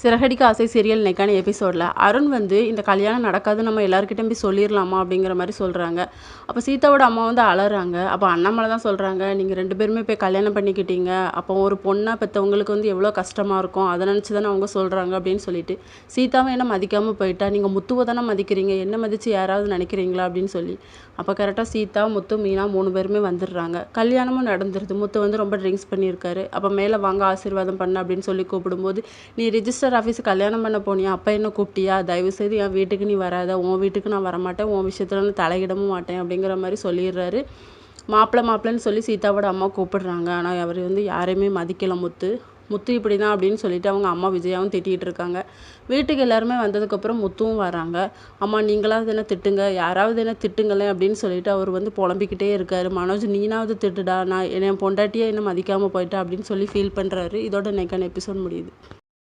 சிறகடிக்க ஆசை சீரியல் இன்னைக்கான எபிசோடில் அருண் வந்து இந்த கல்யாணம் நடக்காது நம்ம எல்லாருக்கிட்டையும் போய் சொல்லிடலாமா அப்படிங்கிற மாதிரி சொல்கிறாங்க அப்போ சீதாவோட அம்மா வந்து அலறாங்க. அப்போ அண்ணாமலை தான் சொல்கிறாங்க நீங்கள் ரெண்டு பேருமே போய் கல்யாணம் பண்ணிக்கிட்டீங்க. அப்போ ஒரு பொண்ணாக பெற்றவங்களுக்கு வந்து எவ்வளோ கஷ்டமாக இருக்கும்? அதை நினச்சி தானே அவங்க சொல்கிறாங்க அப்படின்னு சொல்லிட்டு. சீதாவை என்ன மதிக்காமல் போயிட்டா நீங்கள் முத்துவை தானே மதிக்கிறீங்க? என்ன மதித்து யாராவது நினைக்கிறீங்களா? அப்படின்னு சொல்லி. அப்போ கரெக்டாக சீதா முத்து மீனா மூணு பேருமே வந்துடுறாங்க. கல்யாணமும் நடந்துருது. முத்து வந்து ரொம்ப ட்ரிங்க்ஸ் பண்ணியிருக்காரு. அப்போ மேலே வாங்க ஆசீர்வாதம் பண்ண அப்படின்னு சொல்லி கூப்பிடும்போது நீ ரிஜிஸ்டர் ஆஃபீஸ் கல்யாணம் பண்ண போனியா? அப்போ என்ன கூப்பிட்டியா? தயவுசெய்து என் வீட்டுக்கு நீ வராத. உன் வீட்டுக்கு நான் வரமாட்டேன். உன் விஷயத்தில் நான் தலையிடவும் மாட்டேன் அப்படிங்கிற மாதிரி சொல்லிடுறாரு. மாப்பிள்ளை மாப்பிள்ளைன்னு சொல்லி சீதாவோட அம்மா கூப்பிடுறாங்க. ஆனால் அவர் வந்து யாரையுமே மதிக்கலை முத்து. முத்து இப்படி தான் அப்படின்னு சொல்லிட்டு அவங்க அம்மா விஜயாவும் திட்டிகிட்டு இருக்காங்க. வீட்டுக்கு எல்லாருமே வந்ததுக்கப்புறம் முத்துவும் வராங்க. அம்மா நீங்களாவது என்ன திட்டுங்க? யாராவது என்ன திட்டுங்களேன் அப்படின்னு சொல்லிட்டு அவர் வந்து புலம்பிக்கிட்டே இருக்காரு. மனோஜ் நீனாவது திட்டுடா. நான் என் பொண்டாட்டியே என்ன மதிக்காமல் போயிட்டா? அப்படின்னு சொல்லி ஃபீல் பண்ணுறாரு இதோட நெக்கான எபிசோட் முடியுது.